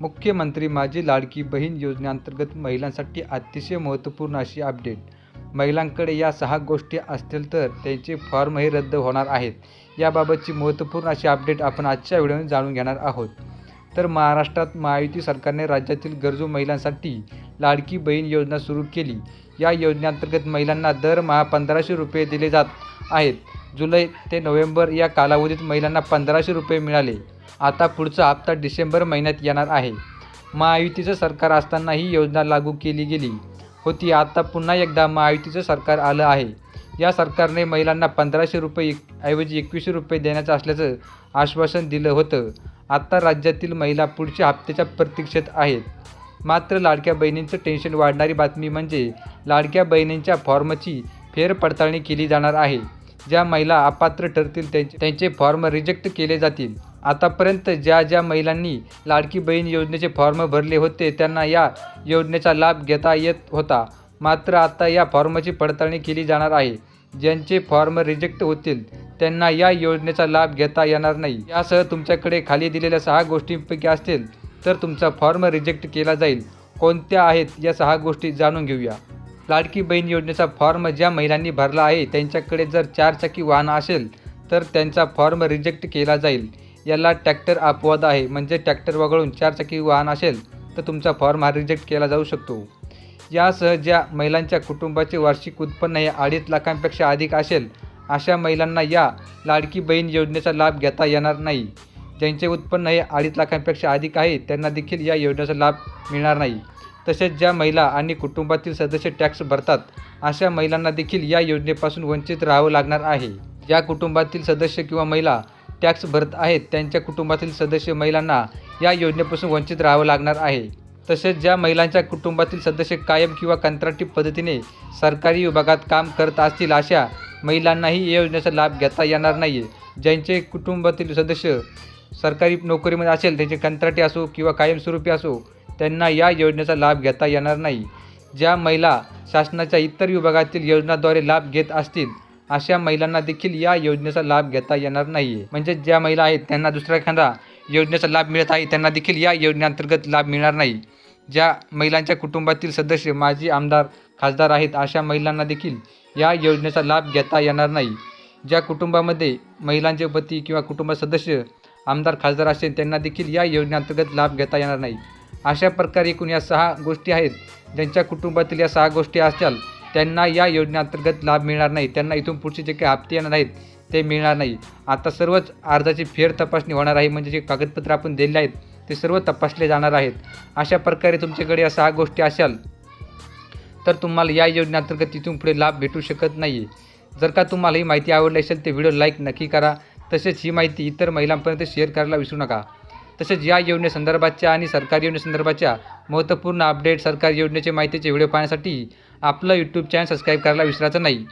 मुख्यमंत्री माझी लाडकी बहीण योजनेअंतर्गत महिलांसाठी अतिशय महत्त्वपूर्ण अशी अपडेट. महिलांकडे या सहा गोष्टी असतील तर त्यांचे फॉर्मही रद्द होणार आहेत. याबाबतची महत्त्वपूर्ण अशी अपडेट आपण आजच्या व्हिडिओने जाणून घेणार आहोत. तर महाराष्ट्रात महायुती सरकारने राज्यातील गरजू महिलांसाठी लाडकी बहीण योजना सुरू केली. या योजनेअंतर्गत महिलांना दरमहा पंधराशे रुपये दिले जात. आहेत. जुलै ते नोव्हेंबर या कालावधीत महिलांना पंधराशे रुपये मिळाले. आता पुढचा हप्ता डिसेंबर महिन्यात येणार आहे. महायुतीचं सरकार असताना ही योजना लागू केली गेली होती. आता पुन्हा एकदा महायुतीचं सरकार आलं आहे. या सरकारने महिलांना पंधराशे रुपये ऐवजी एकवीसशे रुपये देण्याचं असल्याचं आश्वासन दिलं होतं. आता राज्यातील महिला पुढच्या हप्त्याच्या प्रतीक्षेत आहेत. मात्र लाडक्या बहिणींचं टेन्शन वाढणारी बातमी म्हणजे लाडक्या बहिणींच्या फॉर्मची फेरपडताळणी केली जाणार आहे. ज्या महिला अपात्र ठरतील त्यांचे त्यांचे फॉर्म रिजेक्ट केले जातील. आतापर्यंत ज्या ज्या महिलांनी लाडकी बहीण योजनेचे फॉर्म भरले होते त्यांना या योजनेचा लाभ घेता येत होता. मात्र आता या फॉर्मची पडताळणी केली जाणार आहे. ज्यांचे फॉर्म रिजेक्ट होतील त्यांना या योजनेचा लाभ घेता येणार नाही. यासह तुमच्याकडे खाली दिलेल्या सहा गोष्टींपैकी असतील तर तुमचा फॉर्म रिजेक्ट केला जाईल. कोणत्या आहेत या सहा गोष्टी जाणून घेऊया. लाडकी बहीण योजनेचा फॉर्म ज्या महिलांनी भरला आहे त्यांच्याकडे जर चारचाकी वाहन असेल तर त्यांचा फॉर्म रिजेक्ट केला जाईल. याला ट्रॅक्टर अपवाद आहे. म्हणजे ट्रॅक्टर वगळून चारचाकी वाहन असेल तर तुमचा फॉर्म हा रिजेक्ट केला जाऊ शकतो. यासह ज्या महिलांच्या कुटुंबाचे वार्षिक उत्पन्न हे अडीच लाखांपेक्षा अधिक असेल अशा महिलांना या लाडकी बहीण योजनेचा लाभ घेता येणार नाही. ज्यांचे उत्पन्न हे अडीच लाखांपेक्षा अधिक आहे त्यांना देखील या योजनेचा लाभ मिळणार नाही. तसेच ज्या महिला आणि कुटुंबातील सदस्य टॅक्स भरतात अशा महिलांना देखील या योजनेपासून वंचित राहावं लागणार आहे. ज्या कुटुंबातील सदस्य किंवा महिला टॅक्स भरत आहेत त्यांच्या कुटुंबातील सदस्य महिलांना या योजनेपासून वंचित राहावं लागणार आहे. तसेच ज्या महिलांच्या कुटुंबातील सदस्य कायम किंवा कंत्राटी पद्धतीने सरकारी विभागात काम करत असतील अशा महिलांनाही या योजनेचा लाभ घेता येणार नाही आहे ज्यांचे कुटुंबातील सदस्य सरकारी नोकरीमध्ये असेल त्यांचे कंत्राटी असो किंवा कायमस्वरूपी असो त्यांना या योजनेचा लाभ घेता येणार नाही. ज्या महिला शासनाच्या इतर विभागातील योजनाद्वारे लाभ घेत असतील अशा महिलांना देखील या योजनेचा लाभ घेता येणार नाही. आहे म्हणजे ज्या महिला आहेत त्यांना दुसऱ्या एखादा योजनेचा लाभ मिळत आहे त्यांना देखील या योजनेअंतर्गत लाभ मिळणार नाही. ज्या महिलांच्या कुटुंबातील सदस्य माजी आमदार खासदार आहेत अशा महिलांना देखील या योजनेचा लाभ घेता येणार नाही. ज्या कुटुंबामध्ये महिलांचे पती किंवा कुटुंब सदस्य आमदार खासदार असेल त्यांना देखील या योजनेअंतर्गत लाभ घेता येणार नाही. अशा प्रकारे एकूण या सहा गोष्टी आहेत. ज्यांच्या कुटुंबातील या सहा गोष्टी असतील त्यांना या योजनेअंतर्गत लाभ मिळणार नाही. त्यांना इथून पुढचे जे काही हप्ते येणार आहेत ते मिळणार नाही. आता सर्वच अर्जाची फेर तपासणी होणार आहे. म्हणजे जे कागदपत्र आपण दिले आहेत ते सर्व तपासले जाणार आहेत. अशा प्रकारे तुमच्याकडे या सहा गोष्टी असाल तर तुम्हाला या योजनेअंतर्गत तिथून पुढे लाभ भेटू शकत नाही. आहे जर का तुम्हाला ही माहिती आवडली असेल तर व्हिडिओ लाईक नक्की करा. तसेच ही माहिती इतर महिलांपर्यंत शेअर करायला विसरू नका. तसेच या योजनेसंदर्भाच्या आणि सरकारी योजनेसंदर्भाच्या महत्त्वपूर्ण अपडेट सरकारी योजनेच्या माहितीचे व्हिडिओ पाहण्यासाठी आपलं यूट्यूब चॅनल सबस्क्राईब करायला विसरायचं नाही.